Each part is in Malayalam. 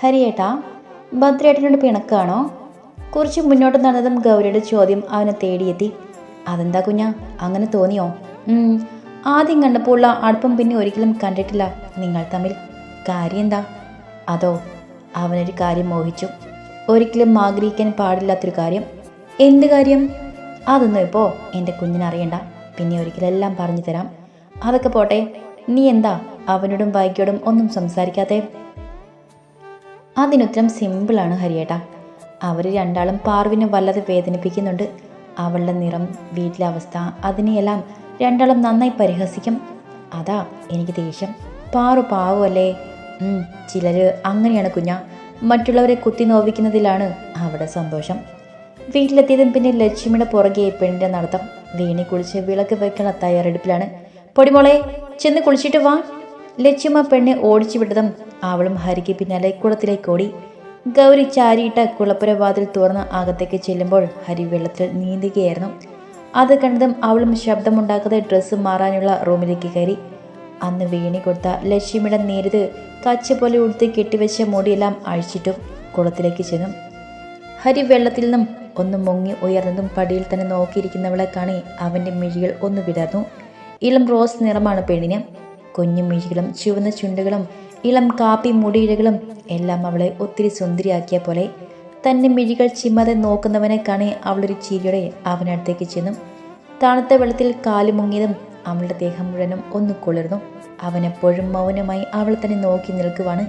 ഹരിയേട്ടാ ഭദ്രേട്ടനോട് പിണക്കാണോ? കുറച്ച് മുന്നോട്ട് നടന്നതും ഗൗരിയുടെ ചോദ്യം അവനെ തേടിയെത്തി. അതെന്താ കുഞ്ഞ അങ്ങനെ തോന്നിയോ? ആദ്യം കണ്ടപ്പോൾ ഉള്ള അടുപ്പം പിന്നെ ഒരിക്കലും കണ്ടിട്ടില്ല. നിങ്ങൾ തമ്മിൽ കാര്യം എന്താ അതോ അവനൊരു കാര്യം മോഹിച്ചു? ഒരിക്കലും ആഗ്രഹിക്കാൻ പാടില്ലാത്തൊരു കാര്യം? എന്ത് കാര്യം? അതൊന്നും ഇപ്പോൾ എന്റെ കുഞ്ഞിനറിയണ്ട പിന്നെ ഒരിക്കലെല്ലാം പറഞ്ഞു തരാം. അതൊക്കെ പോട്ടെ നീ എന്താ അവനോടും വൈകിയോടും ഒന്നും സംസാരിക്കാത്തേ? അതിനുത്തരം സിമ്പിളാണ് ഹരിയേട്ട. അവർ രണ്ടാളും പാർവിനെ വല്ലാതെ വേദനിപ്പിക്കുന്നുണ്ട്. അവളുടെ നിറം വീട്ടിലെ അവസ്ഥ അതിനെയെല്ലാം രണ്ടാളും നന്നായി പരിഹസിക്കും. അതാ എനിക്ക് ദേഷ്യം. പാറു പാവല്ലേ? ചിലർ അങ്ങനെയാണ് കുഞ്ഞ. മറ്റുള്ളവരെ കുത്തി നോവിക്കുന്നതിലാണ് അവിടെ സന്തോഷം. വീട്ടിലെത്തിയതും പിന്നെ ലക്ഷ്മിയുടെ പുറകെ പെണ്ണിന്റെ നടത്തം. വീണി കുളിച്ച് വിളക്ക് വെക്കാനുള്ള തയ്യാറെടുപ്പിലാണ്. പൊടിമോളെ ചെന്ന് കുളിച്ചിട്ട് വാ. ലക്ഷ്മ പെണ്ണെ ഓടിച്ചു വിട്ടതും അവളും ഹരിക്ക് പിന്നാലെ കുളത്തിലേക്ക് ഓടി. ഗൗരി ചാരിയിട്ട കുളപ്പുര വാതിൽ തുറന്ന് അകത്തേക്ക് ചെല്ലുമ്പോൾ ഹരി വെള്ളത്തിൽ നീന്തുകയായിരുന്നു. അത് കണ്ടതും അവളും ശബ്ദമുണ്ടാക്കാതെ ഡ്രസ്സ് മാറാനുള്ള റൂമിലേക്ക് കയറി. അന്ന് വീണി കൊടുത്ത ലക്ഷ്മിയുടെ നേരിത് കച്ച പോലെ ഉടുത്ത് കെട്ടിവെച്ച മുടിയെല്ലാം അഴിച്ചിട്ടും കുളത്തിലേക്ക് ചെന്നു. ഹരി വെള്ളത്തിൽ നിന്നും ഒന്ന് മുങ്ങി ഉയർന്നതും പടിയിൽ തന്നെ നോക്കിയിരിക്കുന്നവളെ കാണി അവന്റെ മിഴികൾ ഒന്ന് വിടർന്നു. ഇളം റോസ് നിറമാണ് പെണ്ണിന്. കുഞ്ഞു മിഴികളും ചുവന്ന ചുണ്ടുകളും ഇളം കാപ്പി മുടിയിഴകളും എല്ലാം അവളെ ഒത്തിരി സുന്ദരിയാക്കിയ പോലെ തന്നെ മിഴികൾ ചിമ്മതെ നോക്കുന്നവനെ കാണി അവളൊരു ചിരിയോടെ അവനടുത്തേക്ക് ചെന്നു. തണുത്ത വെള്ളത്തിൽ കാൽ മുങ്ങിയതും അവളുടെ ദേഹം മുഴുവനും ഒന്ന് കുളിർന്നു. അവനെപ്പോഴും മൗനമായി അവൾ തന്നെ നോക്കി നിൽക്കുവാണ്.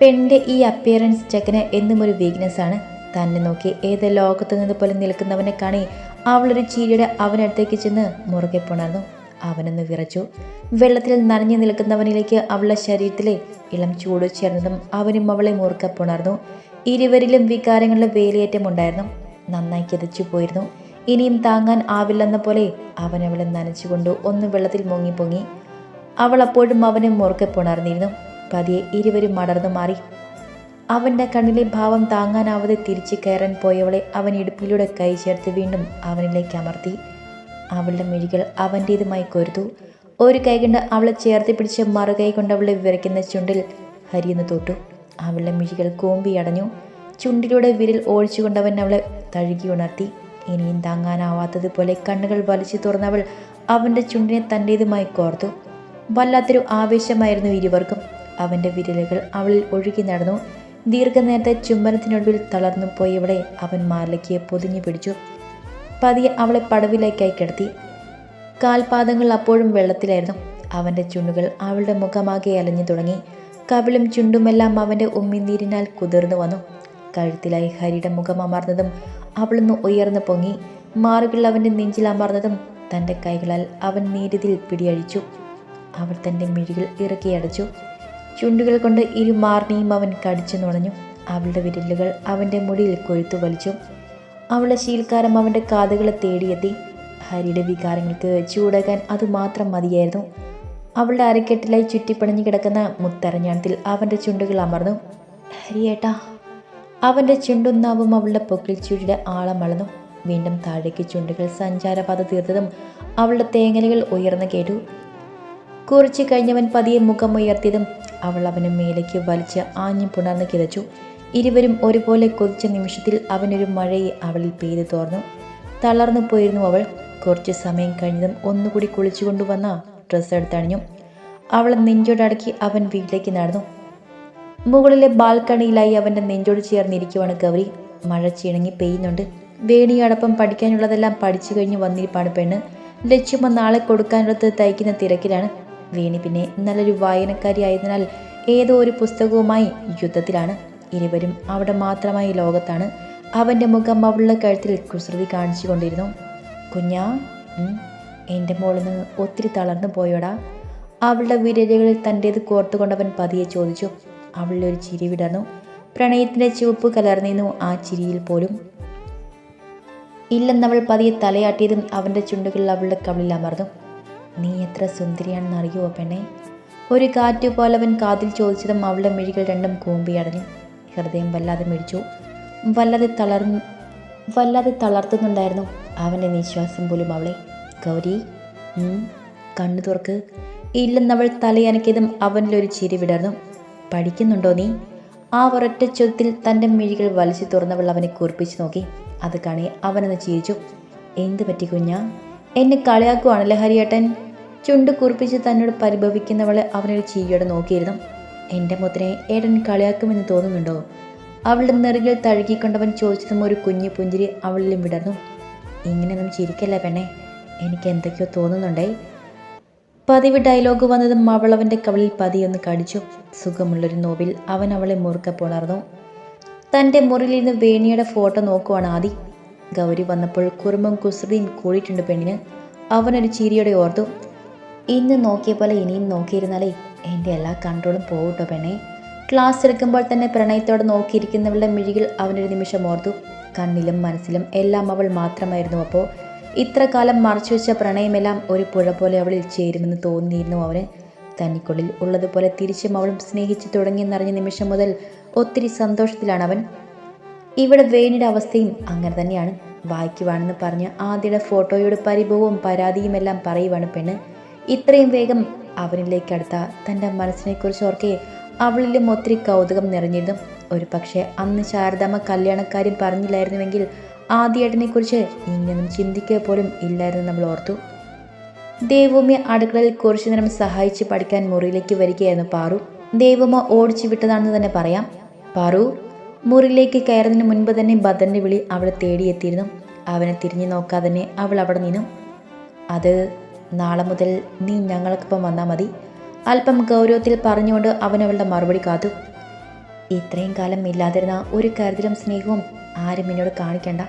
പെണ്ണിന്റെ ഈ അപ്പിയറൻസ് ചെക്കന് എന്നും ഒരു വീക്ക്നെസ് ആണ്. തന്നെ നോക്കി ഏത് ലോകത്ത് നിന്ന് പോലെ നിൽക്കുന്നവനെ കാണി അവളൊരു ചിരിയുടെ അവനടുത്തേക്ക് ചെന്ന് മുറുകെ പുണർന്നു. അവനൊന്ന് വിറച്ചു. വെള്ളത്തിൽ നനഞ്ഞു നിൽക്കുന്നവനിലേക്ക് അവളുടെ ശരീരത്തിലെ ഇളം ചൂട് ചേർന്നതും അവനും അവളെ മുറുക്കെ പുണർന്നു. ഇരുവരിലും വികാരങ്ങളുടെ വേലിയേറ്റമുണ്ടായിരുന്നു നന്നായി കിതച്ചു പോയിരുന്നു. ഇനിയും താങ്ങാൻ ആവില്ലെന്ന പോലെ അവൻ അവളെ നനച്ചുകൊണ്ട് ഒന്ന് വെള്ളത്തിൽ മുങ്ങി പൊങ്ങി. അവൾ അപ്പോഴും അവനെ മുറുക്കെ പുണർന്നിരുന്നു. പതിയെ ഇരുവരും മടർന്നു മാറി. അവന്റെ കണ്ണിലെ ഭാവം താങ്ങാനാവാതെ തിരിച്ചു കയറാൻ പോയവളെ അവൻ ഇടുപ്പിലൂടെ കൈ ചേർത്ത് വീണ്ടും അവനിലേക്ക് അമർത്തി. അവളുടെ മിഴികൾ അവന്റേതുമായി കൊരുത്തു ഒരു കൈ കൊണ്ട് അവളെ ചേർത്ത് പിടിച്ച് മറുകൈ കൊണ്ട് അവളെ വിറയ്ക്കുന്ന ചുണ്ടിൽ ഹരിയെന്ന് തൊട്ടു. അവളുടെ മിഴികൾ കൂമ്പി അടഞ്ഞു. ചുണ്ടിലൂടെ വിരൽ ഓടിച്ചുകൊണ്ടവൻ അവളെ തഴുകി ഉണർത്തി. ഇനിയും താങ്ങാനാവാത്തതുപോലെ കണ്ണുകൾ വലിച്ചു തുറന്നവൾ അവന്റെ ചുണ്ടിനെ തന്റേതുമായി കോർത്തു. വല്ലാത്തൊരു ആവേശമായിരുന്നു ഇരുവർക്കും. അവന്റെ വിരലുകൾ അവളിൽ ഒഴുകി നടന്നു. ദീർഘനേരത്തെ ചുംബനത്തിനൊടുവിൽ തളർന്നു പോയവിടെ അവൻ മാലയ്ക്ക് പൊതിഞ്ഞു പിടിച്ചു. പതിയെ അവളെ പടവിലേക്കായി കിടത്തി. കാൽപാദങ്ങൾ അപ്പോഴും വെള്ളത്തിലായിരുന്നു. അവന്റെ ചുണ്ടുകൾ അവളുടെ മുഖമാകെ അലഞ്ഞു തുടങ്ങി. കവിളും ചുണ്ടുമെല്ലാം അവന്റെ ഉമ്മിനീരിനാൽ കുതിർന്നു വന്നു. കഴുത്തിലായി ഹരിയുടെ മുഖം അമർന്നതും അവളൊന്ന് ഉയർന്നു പൊങ്ങി. മാറുകൾ അവന്റെ നെഞ്ചിൽ അമർന്നതും തന്റെ കൈകളാൽ അവൻ നീരിതിൽ പിടിയഴിച്ചു. അവൾ തന്റെ മിഴികൾ ഇറക്കിയടച്ചു ചുണ്ടുകൾ കൊണ്ട് ഇരു മാറിനെയും അവൻ കടിച്ചു നുണഞ്ഞു. അവളുടെ വിരലുകൾ അവന്റെ മുടിയിൽ കൊഴുത്തു വലിച്ചു. അവളുടെ ശീൽക്കാരം അവന്റെ കാതുകളെ തേടിയെത്തി. ഹരിയുടെ വികാരങ്ങൾക്ക് ചൂടാകാൻ അതുമാത്രം മതിയായിരുന്നു. അവളുടെ അരക്കെട്ടിലായി ചുറ്റിപ്പണഞ്ഞു കിടക്കുന്ന മുത്തരഞ്ഞാണത്തിൽ അവന്റെ ചുണ്ടുകൾ അമർന്നു. ഹരിയേട്ടാ. അവന്റെ ചുണ്ടുന്നാവും അവളുടെ പൊക്കിൽ ചുഴിയുടെ ആളം വീണ്ടും താഴേക്ക് ചുണ്ടുകൾ സഞ്ചാരപാത തീർത്തതും അവളുടെ തേങ്ങലുകൾ ഉയർന്നു കേട്ടു. കുറിച്ച് കഴിഞ്ഞവൻ പതിയെ മുഖം ഉയർത്തിയതും അവൾ അവനെ മേലേക്ക് വലിച്ച് ആഞ്ഞു പുണർന്ന് കിതച്ചു. ഇരുവരും ഒരുപോലെ കൊതിച്ച നിമിഷത്തിൽ അവനൊരു മഴയെ അവളിൽ പെയ്തു തോർന്നു. തളർന്നു പോയിരുന്നു അവൾ. കുറച്ച് സമയം കഴിഞ്ഞതും ഒന്നുകൂടി കുളിച്ചുകൊണ്ടുവന്ന ഡ്രസ്സ് എടുത്തണിഞ്ഞു അവൾ നെഞ്ചോടടക്കി അവൻ വീട്ടിലേക്ക് നടന്നു. മുകളിലെ ബാൽക്കണിയിലായി അവന്റെ നെഞ്ചോട് ചേർന്നിരിക്കുവാണ് ഗൗരി. മഴ ചിണങ്ങി പെയ്യുന്നുണ്ട്. വേണിയോടൊപ്പം പഠിക്കാനുള്ളതെല്ലാം പഠിച്ചു കഴിഞ്ഞ് വന്നിരിപ്പാണ് പെണ്ണ്. ലക്ഷ്യമ നാളെ കൊടുക്കാനുള്ളത് തയ്ക്കുന്ന തിരക്കിലാണ്. വേണി പിന്നെ നല്ലൊരു വായനക്കാരി ആയതിനാൽ ഏതോ ഒരു പുസ്തകവുമായി യുദ്ധത്തിലാണ്. ഇരുവരും അവിടെ മാത്രമായി ലോകത്താണ്. അവന്റെ മുഖം അവളുടെ കഴുത്തിൽ കുസൃതി കാണിച്ചു കൊണ്ടിരുന്നു. കുഞ്ഞാ എന്റെ മോളിന്ന് ഒത്തിരി തളർന്നു പോയോടാ. അവളുടെ വിരലുകളിൽ തന്റേത് കോർത്തുകൊണ്ടവൻ പതിയെ ചോദിച്ചു. അവളുടെ ഒരു ചിരി വിടർന്നു. പ്രണയത്തിന്റെ ചുവപ്പ് കലർന്നിരുന്നു ആ ചിരിയിൽ പോലും. ഇല്ലെന്നവൾ പതിയെ തലയാട്ടിയതും അവന്റെ ചുണ്ടുകളിൽ അവളുടെ കവിളിൽ അമർന്നു. നീ എത്ര സുന്ദരിയാണെന്ന് അറിയുമോ പെണ്ണെ? ഒരു കാറ്റ് പോലെ അവൻ കാതിൽ ചോദിച്ചതും അവളുടെ മിഴികൾ രണ്ടും കൂമ്പിയടഞ്ഞു. ഹൃദയം വല്ലാതെ മിടിച്ചു. വല്ലാതെ തളർ വല്ലാതെ തളർത്തുന്നുണ്ടായിരുന്നു അവന്റെ നിശ്വാസം പോലും അവളെ. ഗൗരി കണ്ണു തുറക്ക്. ഇല്ലെന്നവൾ തലയനക്കിയതും അവനിലൊരു ചിരി വിടർന്നു. പഠിക്കുന്നുണ്ടോ നീ? ആ ഒരൊറ്റ ചോദ്യത്തിൽ തന്റെ മിഴികൾ വലിച്ചു തുറന്നവൾ അവനെ കുറിപ്പിച്ചു നോക്കി. അത് കാണി അവനൊന്ന് ചിരിച്ചു. എന്ത് പറ്റി കുഞ്ഞാ? എന്നെ കളിയാക്കുവാണല്ലേ ഹരിയേട്ടൻ? ചുണ്ട് കുറിപ്പിച്ച് തന്നോട് പരിഭവിക്കുന്നവളെ അവനൊരു ചിരിയോടെ നോക്കിയിരുന്നു. എന്റെ മുത്തിനെ ഏടൻ കളിയാക്കുമെന്ന് തോന്നുന്നുണ്ടോ? അവളുടെ നെറുകിൽ തഴുകിക്കൊണ്ടവൻ ചോദിച്ചതും ഒരു കുഞ്ഞു പുഞ്ചിരി അവളിലും വിടർന്നു. ഇങ്ങനെയൊന്നും ചിരിക്കല്ല പെണ്ണെ? എനിക്ക് എന്തൊക്കെയോ തോന്നുന്നുണ്ടേ. പതിവ് ഡയലോഗ് വന്നതും അവൾ അവന്റെ കവളിൽ പതിയൊന്ന് കടിച്ചു. സുഖമുള്ളൊരു നോവിൽ അവൻ അവളെ മുറുക്കെ പുണർന്നു. തന്റെ മുറിയിൽ നിന്ന് വേണിയുടെ ഫോട്ടോ നോക്കുവാണ് ആദി. ഗൗരി വന്നപ്പോൾ കുറുമ്പും കുസൃതിയും കൂടിയിട്ടുണ്ട് പെണ്ണിന്. അവനൊരു ചിരിയോടെ ഓർത്തു. ഇന്ന് നോക്കിയ പോലെ ഇനിയും നോക്കിയിരുന്നാലേ എന്റെ എല്ലാ കൺട്രോളും പോകട്ടോ പെണ്ണേ. ക്ലാസ് എടുക്കുമ്പോൾ തന്നെ പ്രണയത്തോടെ നോക്കിയിരിക്കുന്നവളുടെ മിഴികൾ അവനൊരു നിമിഷം ഓർത്തു. കണ്ണിലും മനസ്സിലും എല്ലാം അവൾ മാത്രമായിരുന്നു അപ്പോൾ. ഇത്ര കാലം മറച്ചു വെച്ച പ്രണയമെല്ലാം ഒരു പുഴ പോലെ അവളിൽ ചേരുമെന്ന് തോന്നിയിരുന്നു അവന്. തനിക്കുള്ളിൽ ഉള്ളതുപോലെ തിരിച്ചും അവളും സ്നേഹിച്ചു തുടങ്ങിയെന്നറിഞ്ഞ നിമിഷം മുതൽ ഒത്തിരി സന്തോഷത്തിലാണ് അവൻ. ഇവിടെ വേണിയുടെ അവസ്ഥയും അങ്ങനെ തന്നെയാണ്. വായിക്കുവാണെന്ന് പറഞ്ഞ് ആദ്യയുടെ ഫോട്ടോയുടെ പരിഭവവും പരാതിയുമെല്ലാം പറയുവാണ് പെണ്ണ്. ഇത്രയും വേഗം അവനിലേക്ക് അടുത്ത തന്റെ മനസ്സിനെക്കുറിച്ച് ഓർക്കെ അവളിലും ഒത്തിരി കൗതുകം നിറഞ്ഞിരുന്നു ഒരു പക്ഷേ അന്ന് ശാരദാമ്മ കല്യാണക്കാര്യം പറഞ്ഞില്ലായിരുന്നുവെങ്കിൽ ആദ്യേട്ടനെക്കുറിച്ച് ഇങ്ങനെ ചിന്തിക്കുക പോലും ഇല്ലായിരുന്നു നമ്മൾ ഓർത്തു. ദേവുമ്മ അടുക്കളയിൽ കുറച്ചു നേരം സഹായിച്ച് പഠിക്കാൻ മുറിയിലേക്ക് വരികയായിരുന്നു പാറു. ദേവുമ്മ ഓടിച്ചു വിട്ടതാണെന്ന് തന്നെ പറയാം. പാറു മുറിയിലേക്ക് കയറുന്നതിന് മുൻപ് തന്നെ ബദറിന്റെ വിളി അവളെ തേടിയെത്തിയിരുന്നു. അവനെ തിരിഞ്ഞു നോക്കാതെ തന്നെ അവൾ അവിടെ നിന്നു. അത് നാളെ മുതൽ നീ ഞങ്ങൾക്കൊപ്പം വന്നാൽ മതി. അല്പം ഗൗരവത്തിൽ പറഞ്ഞുകൊണ്ട് അവൻ അവളുടെ മറുപടി കാത്തു. ഇത്രയും കാലം ഇല്ലാതിരുന്ന ഒരു കരുതലും സ്നേഹവും ആരും എന്നോട് കാണിക്കണ്ട.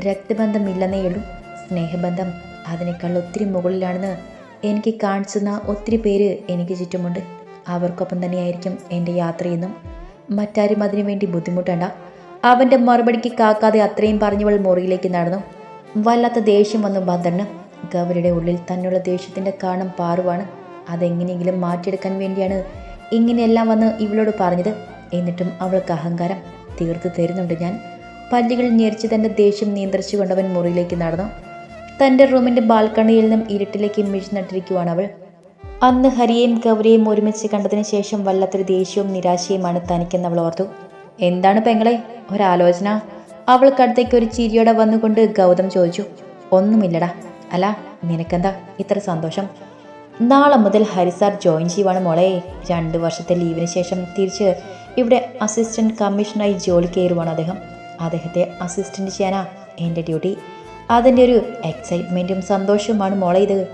രക്തബന്ധമില്ലെന്നേയുള്ളൂ സ്നേഹബന്ധം അതിനേക്കാൾ ഒത്തിരി മുകളിലാണെന്ന് എനിക്ക് കാണിച്ചുന്ന ഒത്തിരി പേര് എനിക്ക് ചുറ്റുമുണ്ട്. അവർക്കൊപ്പം തന്നെയായിരിക്കും എന്റെ യാത്രയെന്നും മറ്റാരും അതിനു വേണ്ടി ബുദ്ധിമുട്ടണ്ട. അവന്റെ മറുപടിക്ക് കാക്കാതെ അത്രയും പറഞ്ഞവൾ മുറിയിലേക്ക് നടന്നു. വല്ലാത്ത ദേഷ്യം വന്നു ഭദ്രന് ഗൗരിയുടെ ഉള്ളിൽ തന്നുള്ള ദേഷ്യത്തിന്റെ കാണം പാറുവാണ്. അതെങ്ങനെയെങ്കിലും മാറ്റിയെടുക്കാൻ വേണ്ടിയാണ് ഇങ്ങനെയെല്ലാം വന്ന് ഇവളോട് പറഞ്ഞത്. എന്നിട്ടും അവൾക്ക് അഹങ്കാരം തീർത്തു തരുന്നുണ്ട് ഞാൻ. പല്ലുകൾ ഞെരിച്ച് തന്റെ ദേഷ്യം നിയന്ത്രിച്ചുകൊണ്ടവൻ മുറിയിലേക്ക് നടന്നു. തന്റെ റൂമിന്റെ ബാൽക്കണിയിൽ നിന്നും ഇരുട്ടിലേക്ക് മിഴി നട്ടിരിക്കുവാണ് അവൾ. അന്ന് ഹരിയെയും ഗൗരിയെയും ഒരുമിച്ച് കണ്ടതിന് ശേഷം വല്ലാത്തൊരു ദേഷ്യവും നിരാശയുമാണ് തനിക്കെന്ന് അവൾ ഓർത്തു. എന്താണ് പെങ്ങളെ? ഒരാലോചന. അവൾക്കടുത്തേക്ക് ഒരു ചിരിയോടെ വന്നുകൊണ്ട് ഗൗതം ചോദിച്ചു. ഒന്നുമില്ലടാ. അല്ല നിനക്കെന്താ ഇത്ര സന്തോഷം? നാളെ മുതൽ ഹരിസാർ ജോയിൻ ചെയ്യുവാണ് മോളെ. രണ്ട് വർഷത്തെ ലീവിന് ശേഷം തിരിച്ച് ഇവിടെ അസിസ്റ്റന്റ് കമ്മീഷണറായി ജോലി കയറുവാണ് അദ്ദേഹം. അദ്ദേഹത്തെ അസിസ്റ്റന്റ് ചെയ്യാനാ എന്റെ ഡ്യൂട്ടി. അതിന്റെ ഒരു എക്സൈറ്റ്മെന്റും സന്തോഷവുമാണ് മോളെ ഇത്.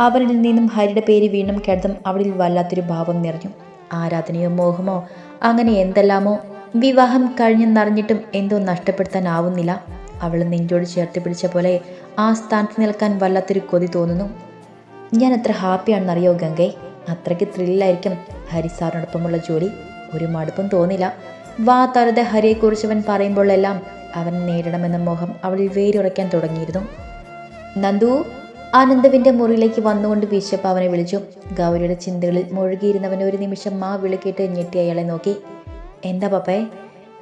അവനിൽ നിന്നും ഹരിയുടെ പേര് വീണ്ടും കേട്ടതും അവളിൽ വല്ലാത്തൊരു ഭാവം നിറഞ്ഞു. ആരാധനയോ മോഹമോ അങ്ങനെ എന്തെല്ലാമോ വിവാഹം കഴിഞ്ഞെന്നറിഞ്ഞിട്ടും എന്തോ നഷ്ടപ്പെടുത്താനാവുന്നില്ല. അവൾ നെഞ്ചോട് ചേർത്ത് പിടിച്ച പോലെ ആ സ്ഥാനത്ത് നിൽക്കാൻ വല്ലാത്തൊരു കൊതി തോന്നുന്നു. ഞാൻ എത്ര ഹാപ്പിയാണെന്നറിയോ ഗംഗെ? അത്രയ്ക്ക് ത്രില്ലായിരിക്കും ഹരി സാറിനോടൊപ്പമുള്ള ജോലി. ഒരു മടുപ്പും തോന്നില്ല. വാ തറുതെ ഹരിയെക്കുറിച്ചവൻ പറയുമ്പോഴെല്ലാം അവൻ നേരിടണമെന്ന മോഹം അവളിൽ വേരുറയ്ക്കാൻ തുടങ്ങിയിരുന്നു. നന്ദു ആനന്ദവിന്റെ മുറിയിലേക്ക് വന്നുകൊണ്ട് വിശപ്പ് അവനെ വിളിച്ചു. ഗൗരിയുടെ ചിന്തകളിൽ മുഴുകിയിരുന്നവൻ ഒരു നിമിഷം മാ വിളിക്കിട്ട് ഞെട്ടി അയാളെ നോക്കി. എന്താ പപ്പേ?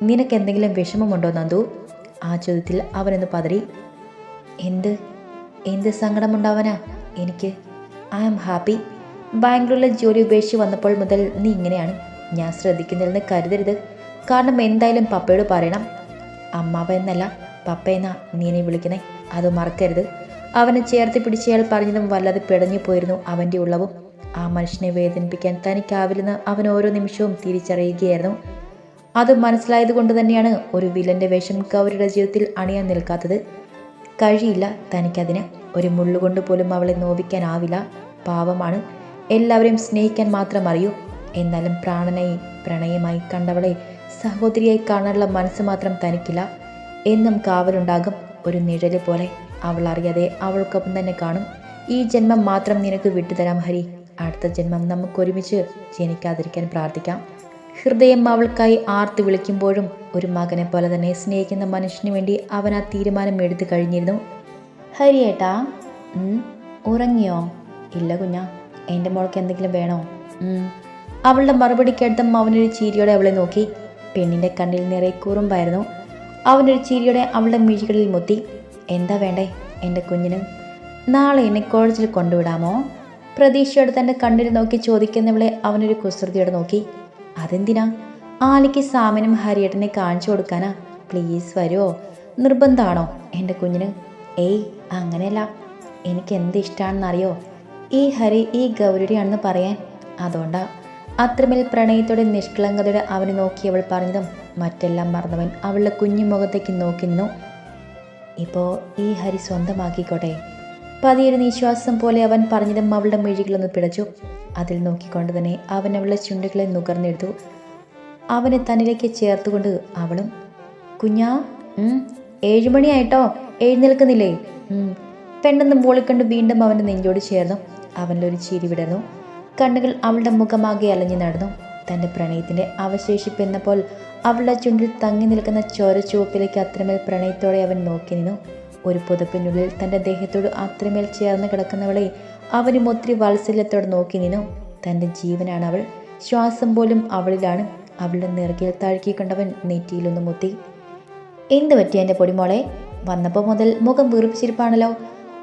നിനക്കെന്തെങ്കിലും വിഷമമുണ്ടോ നന്ദു? ആ ചോദ്യത്തിൽ അവനൊന്ന് പതറി എന്ത്? എന്ത് സങ്കടമുണ്ടാവാനാ? എനിക്ക് ഐ ആം ഹാപ്പി. ബാംഗ്ലൂരിലെ ജോലി ഉപേക്ഷിച്ച് വന്നപ്പോൾ മുതൽ നീ ഇങ്ങനെയാണ്. ഞാൻ ശ്രദ്ധിക്കുന്നില്ലെന്ന് കരുതരുത്. കാരണം എന്തായാലും പപ്പയോട് പറയണം. അമ്മാവ എന്നല്ല പപ്പ എന്നാ നീ എന്നെ വിളിക്കണേ. അത് മറക്കരുത്. അവനെ ചേർത്ത് പിടിച്ചയാൾ പറഞ്ഞതും വല്ലാതെ പിടഞ്ഞു പോയിരുന്നു അവന്റെ ഉള്ളവും. ആ മനുഷ്യനെ വേദനിപ്പിക്കാൻ തനിക്കാവില്ലെന്ന് അവൻ ഓരോ നിമിഷവും തിരിച്ചറിയുകയായിരുന്നു. അത് മനസ്സിലായത് കൊണ്ട് തന്നെയാണ് ഒരു വില്ലന്റെ വേഷം ഗൗരിയുടെ ജീവിതത്തിൽ അണിയാൻ നിൽക്കാത്തത്. കഴിയില്ല തനിക്കതിന്. ഒരു മുള്ളുകൊണ്ട് പോലും അവളെ നോവിക്കാനാവില്ല. പാവമാണ്. എല്ലാവരെയും സ്നേഹിക്കാൻ മാത്രം അറിയൂ. എന്നാലും പ്രാണനായി പ്രണയമായി കണ്ടവളെ സഹോദരിയായി കാണാനുള്ള മനസ്സ് മാത്രം തനിക്കില്ല. എന്നും കാവലുണ്ടാകും. ഒരു നിഴൽ പോലെ അവൾ അറിയാതെ അവൾക്കൊപ്പം തന്നെ കാണും. ഈ ജന്മം മാത്രം നിനക്ക് വിട്ടുതരാം ഹരി. അടുത്ത ജന്മം നമുക്കൊരുമിച്ച് ജനിക്കാതിരിക്കാൻ പ്രാർത്ഥിക്കാം. ഹൃദയം അവൾക്കായി ആർത്ത് വിളിക്കുമ്പോഴും ഒരു മകനെ പോലെ തന്നെ സ്നേഹിക്കുന്ന മനുഷ്യന് വേണ്ടി അവൻ ആ തീരുമാനം എടുത്തു കഴിഞ്ഞിരുന്നു. ഹരിയേട്ടാ ഉറങ്ങിയോ? ഇല്ല കുഞ്ഞ എന്റെ മോൾക്ക് എന്തെങ്കിലും വേണോ. അവളുടെ മറുപടി കേട്ടും അവനൊരു ചീരിയോടെ അവളെ നോക്കി. പെണ്ണിന്റെ കണ്ണിൽ നിറയെ കുറുമ്പായിരുന്നു. അവനൊരു ചീരിയോടെ അവളുടെ മിഴികളിൽ മുത്തി. എന്താ വേണ്ടേ എന്റെ കുഞ്ഞിന്? നാളെ എന്നെ കോളേജിൽ കൊണ്ടുവിടാമോ? പ്രതീക്ഷയോടെ തന്റെ കണ്ണിൽ നോക്കി ചോദിക്കുന്നവളെ അവനൊരു കുസൃതിയോടെ നോക്കി. അതെന്തിനാ? ആലിക്ക് സാമനും ഹരിയേട്ടനെ കാണിച്ചു കൊടുക്കാനാ? പ്ലീസ് വരുമോ നിർബന്ധമാണോ എന്റെ കുഞ്ഞിന്? ഏയ് അങ്ങനെയല്ല. എനിക്ക് എന്ത് ഇഷ്ടമാണെന്നറിയോ ഈ ഹരി ഈ ഗൗരിയാണെന്ന് പറയാൻ. അതുകൊണ്ടാ. അത്രമേൽ പ്രണയത്തോടെ നിഷ്കളങ്കതയോടെ അവനെ നോക്കി അവൾ പറഞ്ഞതും മറ്റെല്ലാം മറന്നവൻ അവളുടെ കുഞ്ഞു മുഖത്തേക്ക് നോക്കി നിന്നു. ഇപ്പോൾ ഈ ഹരി സ്വന്തമാക്കിക്കോട്ടെ. പതിയൊരു നിശ്വാസം പോലെ അവൻ പറഞ്ഞതും അവളുടെ മിഴികളൊന്ന് പിടച്ചു. അതിൽ നോക്കിക്കൊണ്ട് തന്നെ അവൻ അവളുടെ ചുണ്ടുകളെ നുകർന്നെടുത്തു. അവനെ തന്നിലേക്ക് ചേർത്തുകൊണ്ട് അവളും കുഞ്ഞാ ഏഴുമണിയായിട്ടോ എഴുന്നേൽക്കുന്നില്ലേ. പെണ്ണെന്ന് പൊളിക്കണ്ട് വീണ്ടും അവന്റെ നെഞ്ചോട് ചേർന്നു. അവന്റെ ഒരു ചിരി വിടർന്നു. കണ്ണുകൾ അവളുടെ മുഖമാകെ അലഞ്ഞു നടന്നു. തന്റെ പ്രണയത്തിന്റെ അവശേഷിപ്പെന്നപ്പോൾ അവളുടെ ചുണ്ടിൽ തങ്ങി നിൽക്കുന്ന ചോര ചുവപ്പിലേക്ക് അത്രമേൽ പ്രണയത്തോടെ അവൻ നോക്കി നിന്നു. ഒരു പുതപ്പിനുള്ളിൽ തന്റെ ദേഹത്തോട് അത്രമേൽ ചേർന്ന് കിടക്കുന്നവളെ അവനും ഒത്തിരി വാത്സല്യത്തോടെ നോക്കി നിന്നു. തന്റെ ജീവനാണ് അവൾ. ശ്വാസം പോലും അവളിലാണ്. അവളുടെ നിറകിൽ കണ്ടവൻ നെറ്റിയിലൊന്ന് മുത്തി. എന്ത് പറ്റി എന്റെ പൊടിമോളെ? വന്നപ്പോൾ മുതൽ മുഖം വീർപ്പിച്ചിരിപ്പാണല്ലോ.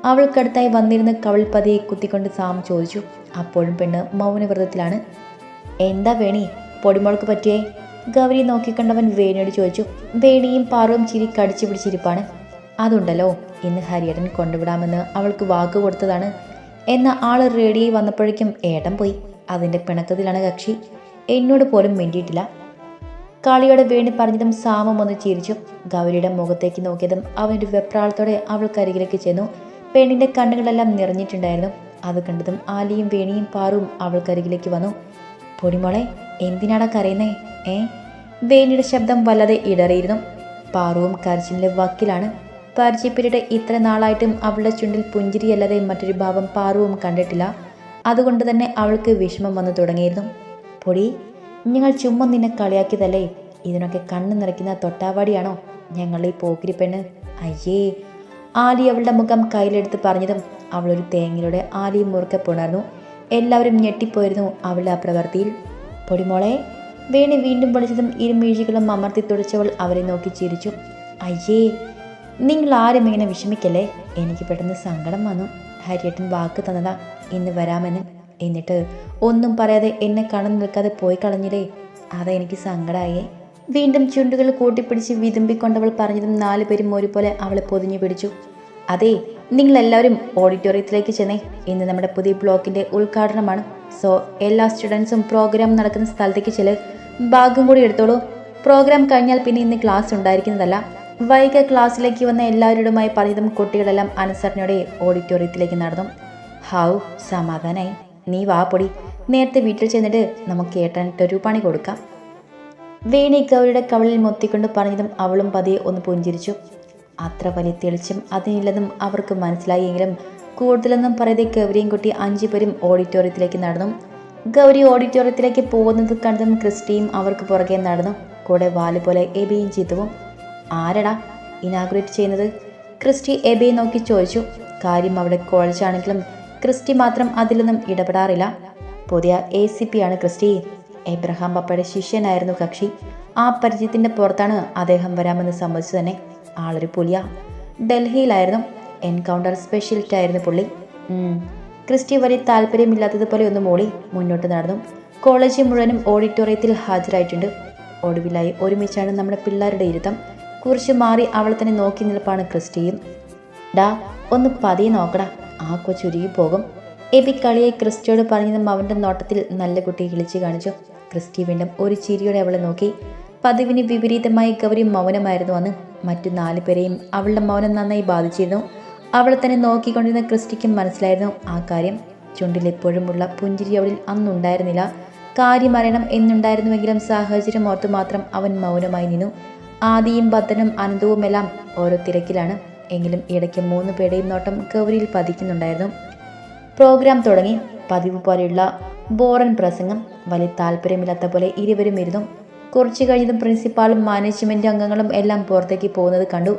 അവൾക്കടുത്തായി വന്നിരുന്ന കവൾ പതിയെ കുത്തിക്കൊണ്ട് സാം ചോദിച്ചു. അപ്പോഴും പെണ്ണ് മൗനവ്രതത്തിലാണ്. എന്താ വേണി? പൊടിമോൾക്ക് പറ്റിയേ? ഗൗരി നോക്കിക്കണ്ടവൻ വേണിയോട് ചോദിച്ചു. വേണിയും പാറവും ചിരി കടിച്ചു പിടിച്ചിരിപ്പാണ്. അതുണ്ടല്ലോ ഇന്ന് ഹരിയടൻ കൊണ്ടുവിടാമെന്ന് അവൾക്ക് വാക്ക് കൊടുത്തതാണ്. എന്ന ആൾ റേഡിയായി വന്നപ്പോഴേക്കും ഏട്ടൻ പോയി. അതിന്റെ പിണക്കത്തിലാണ് കക്ഷി. എന്നോട് പോലും മിണ്ടിയിട്ടില്ല. കാളിയോട് വേണി പറഞ്ഞതും സാമം ഒന്ന് ചിരിച്ചു. ഗൗരിയുടെ മുഖത്തേക്ക് നോക്കിയതും അവനൊരു വെപ്രാളത്തോടെ അവൾക്കരികിലേക്ക് ചെന്നു. പെണ്ണിന്റെ കണ്ണുകളെല്ലാം നിറഞ്ഞിട്ടുണ്ടായിരുന്നു. അത് കണ്ടതും ആലിയും വേണിയും പാറും അവൾക്കരികിലേക്ക് വന്നു. പൊടിമോളെ എന്തിനാടാ കരയുന്നേ? ഏ? വേണിയുടെ ശബ്ദം വല്ലാതെ ഇടറിയിരുന്നു. പാറുവും കരച്ചിലിന്റെ വക്കിലാണ്. പരിചയപ്പെട്ടിട്ട് ഇത്ര നാളായിട്ടും അവളുടെ ചുണ്ടിൽ പുഞ്ചിരിയല്ലാതെ മറ്റൊരു ഭാവം പാറുവും കണ്ടിട്ടില്ല. അതുകൊണ്ട് തന്നെ അവൾക്ക് വിഷമം വന്നു തുടങ്ങിയിരുന്നു. പൊടി ഞങ്ങൾ ചുമ്മാ നിന്നെ കളിയാക്കിയതല്ലേ? ഇതിനൊക്കെ കണ്ണു നിറയ്ക്കുന്ന തൊട്ടാവാടിയാണോ ഞങ്ങൾ ഈ പോക്കിരി പെണ്ണ്? അയ്യേ. ആലി അവളുടെ മുഖം കയ്യിലെടുത്ത് പറഞ്ഞതും അവളൊരു തേങ്ങയിലൂടെ ആലിയും മുറുക്കെ പുണർന്നു എല്ലാവരും ഞെട്ടിപ്പോയിരുന്നു അവളുടെ ആ പ്രവൃത്തിയിൽ പൊടിമോളെ വേണി വീണ്ടും പൊളിച്ചതും ഇരുമീഴികളും അമർത്തി തുടച്ചവൾ അവരെ നോക്കി ചിരിച്ചു. അയ്യേ നിങ്ങൾ ആരും ഇങ്ങനെ വിഷമിക്കല്ലേ? എനിക്ക് പെട്ടെന്ന് സങ്കടം വന്നു. ഹരിയേട്ടൻ വാക്ക് തന്നതാ. ഇന്ന് വരാമെന്ന്. എന്നിട്ട് ഒന്നും പറയാതെ എന്നെ കണന്നു നിൽക്കാതെ പോയി കളഞ്ഞില്ലേ? അതെനിക്ക് സങ്കടമായേ വീണ്ടും ചുണ്ടുകൾ കൂട്ടിപ്പിടിച്ച് വിതുമ്പിക്കൊണ്ടവൾ പറഞ്ഞതും നാലുപേരും ഒരുപോലെ അവളെ പൊതിഞ്ഞു പിടിച്ചു. അതെ നിങ്ങളെല്ലാവരും ഓഡിറ്റോറിയത്തിലേക്ക് ചെന്നേ. ഇന്ന് നമ്മുടെ പുതിയ ബ്ലോക്കിന്റെ ഉദ്ഘാടനമാണ്. സോ എല്ലാ സ്റ്റുഡൻസും പ്രോഗ്രാം നടക്കുന്ന സ്ഥലത്തേക്ക് ചില ഭാഗം കൂടി എടുത്തോളൂ. പ്രോഗ്രാം കഴിഞ്ഞാൽ പിന്നെ ഇന്ന് ക്ലാസ് ഉണ്ടായിരിക്കുന്നതല്ല. വൈകിട്ട് ക്ലാസ്സിലേക്ക് വന്ന എല്ലാവരോടുമായി പറഞ്ഞതും കുട്ടികളെല്ലാം അനുസരണയുടെ ഓഡിറ്റോറിയത്തിലേക്ക് നടന്നു. ഹൗ സമാധാനായി. നീ വാ പൊടി. നേരത്തെ വീട്ടിൽ ചെന്നിട്ട് നമുക്ക് ഏട്ടനിട്ടൊരു പണി കൊടുക്കാം. വേണി ഗൗരിയുടെ കവളിൽ മൊത്തിക്കൊണ്ട് പറഞ്ഞതും അവളും പതിയെ ഒന്ന് പുഞ്ചിരിച്ചു. അത്ര വലിയ തെളിച്ചം അതിനില്ലെന്നും അവർക്ക് മനസ്സിലായെങ്കിലും കൂടുതലൊന്നും പറയാതെ ഗൗരിയും കുട്ടി അഞ്ചു പേരും ഓഡിറ്റോറിയത്തിലേക്ക് നടന്നു. ഗൗരി ഓഡിറ്റോറിയത്തിലേക്ക് പോകുന്നത് കണ്ടതും ക്രിസ്റ്റിയും അവർക്ക് പുറകെ നടന്നു. കൂടെ വാൽ പോലെ എബിയും ചിത്തുവും ആരടാ ഇനാഗ്രേറ്റ് ചെയ്യുന്നത്? ക്രിസ്റ്റി എബിയെ നോക്കി ചോദിച്ചു. കാര്യം അവിടെ കോളേജാണെങ്കിലും ക്രിസ്റ്റി മാത്രം അതിലൊന്നും ഇടപെടാറില്ല. പുതിയ എ സി പി ആണ് ക്രിസ്റ്റി. എബ്രഹാം പപ്പയുടെ ശിഷ്യനായിരുന്നു കക്ഷി. ആ പരിചയത്തിന്റെ പുറത്താണ് അദ്ദേഹം വരാമെന്ന് സമ്മതിച്ചു തന്നെ. ആളൊരു പുലിയ. ഡൽഹിയിലായിരുന്നു. എൻകൗണ്ടർ സ്പെഷ്യലിസ്റ്റ് ആയിരുന്നു പുള്ളി. ക്രിസ്റ്റി വലിയ താല്പര്യമില്ലാത്തതുപോലെ ഒന്ന് മോളി. മുന്നോട്ട് നടന്നു. കോളേജ് മുഴുവനും ഓഡിറ്റോറിയത്തിൽ ഹാജരായിട്ടുണ്ട്. ഒടുവിലായി ഒരുമിച്ചാണ് നമ്മുടെ പിള്ളേരുടെ ഇരുത്തം. കുറിച്ച് മാറി അവൾ തന്നെ നോക്കി നിൽപ്പാണ് ക്രിസ്റ്റിയും. ഡാ ഒന്ന് പതിയെ നോക്കടാ. ആ കൊച്ചുരുകി പോകും. എബി കളിയെ ക്രിസ്റ്റിയോട് പറഞ്ഞതും അവന്റെ നോട്ടത്തിൽ നല്ല കുട്ടി കിളിച്ചു കാണിച്ചു. ക്രിസ്റ്റി വീണ്ടും ഒരു ചിരിയോടെ അവളെ നോക്കി. പതിവിന് വിപരീതമായി ഗൗരി മൗനമായിരുന്നു അന്ന്. മറ്റു നാല് പേരെയും അവളുടെ മൗനം നന്നായി ബാധിച്ചിരുന്നു. അവളെ തന്നെ നോക്കിക്കൊണ്ടിരുന്ന ക്രിസ്റ്റിക്കും മനസ്സിലായിരുന്നു ആ കാര്യം. ചുണ്ടിൽ എപ്പോഴുമുള്ള പുഞ്ചിരി അവളിൽ അന്നുണ്ടായിരുന്നില്ല. കാര്യം അറിയണം എന്നുണ്ടായിരുന്നുവെങ്കിലും സാഹചര്യം ഓർത്തു മാത്രം അവൻ മൗനമായി നിന്നു. ആദിയും ഭദ്രനും അനന്തവുമെല്ലാം ഓരോ തിരക്കിലാണ്. എങ്കിലും ഇടയ്ക്ക് മൂന്ന് പേരുടെയും നോട്ടം ഗൗരിയിൽ പതിക്കുന്നുണ്ടായിരുന്നു. പ്രോഗ്രാം തുടങ്ങി. പതിവ് പോലെയുള്ള ബോറൻ പ്രസംഗം. വലിയ താല്പര്യമില്ലാത്ത പോലെ ഇരുവരും ഇരുന്നു. കുറച്ചു കഴിഞ്ഞതും പ്രിൻസിപ്പാളും മാനേജ്മെന്റ് അംഗങ്ങളും എല്ലാം പുറത്തേക്ക് പോകുന്നത് കണ്ടു.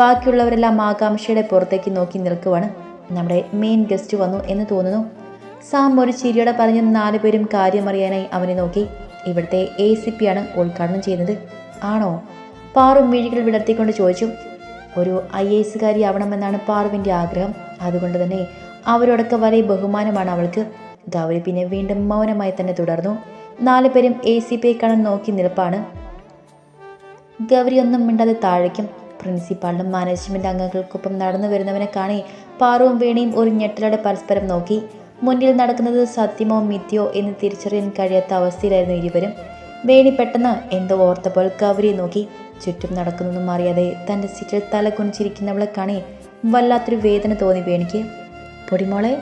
ബാക്കിയുള്ളവരെല്ലാം ആകാംക്ഷയുടെ പുറത്തേക്ക് നോക്കി നിൽക്കുവാണ്. നമ്മുടെ മെയിൻ ഗസ്റ്റ് വന്നു എന്ന് തോന്നുന്നു. സാം ഒരു ചിരിയോടെ പറഞ്ഞ നാലുപേരും കാര്യമറിയാനായി അവനെ നോക്കി. ഇവിടുത്തെ എ സി പി ആണ് ഉദ്ഘാടനം ചെയ്യുന്നത്. ആണോ? പാറു മിഴികൾ വിടർത്തിക്കൊണ്ട് ചോദിച്ചു ഒരു ഐ എ എസുകാരി ആവണമെന്നാണ് പാറുവിന്റെ ആഗ്രഹം. അതുകൊണ്ട് തന്നെ അവരോടൊക്കെ വലിയ ബഹുമാനമാണ് അവൾക്ക് ഗൗരി പിന്നെ വീണ്ടും മൗനമായി തന്നെ തുടർന്നു. നാല് പേരും എ സി പി കാണാൻ നോക്കി നിൽപ്പാണ്. ഗൗരി ഒന്നും മിണ്ടാതെ താഴേക്കും. പ്രിൻസിപ്പാളിനും മാനേജ്മെന്റ് അംഗങ്ങൾക്കൊപ്പം നടന്നു വരുന്നവനെ കാണി പാറുവും വേണിയും ഒരു ഞെട്ടലോടെ പരസ്പരം നോക്കി. മുന്നിൽ നടക്കുന്നത് സത്യമോ മിഥ്യോ എന്ന് തിരിച്ചറിയാൻ കഴിയാത്ത അവസ്ഥയിലായിരുന്നു ഇരുവരും. വേണി പെട്ടെന്ന് എന്തോ ഓർത്തപ്പോൾ ഗൗരിയെ നോക്കി. ചുറ്റും നടക്കുന്നതും അറിയാതെ തന്റെ സീറ്റിൽ തല കുനിച്ചിരിക്കുന്നവളെ കാണി വല്ലാത്തൊരു വേദന തോന്നി എനിക്ക് പൊടിമോളെ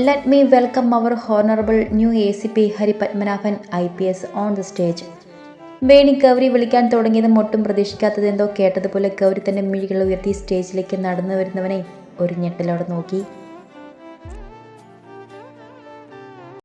let me welcome our honourable new A C P Hari Padmanabhan I P S on the stage Veni Gauri വിളിക്കാൻ തുടങ്ങിയതും ഒട്ടും പ്രതീക്ഷിക്കാത്തതെന്തോ കേട്ടതുപോലെ ഗൗരി തന്റെ മിഴികൾ ഉയർത്തി സ്റ്റേജിലേക്ക് നടന്നു വരുന്നവനെ ഒരു ഞെട്ടലോടെ നോക്കി.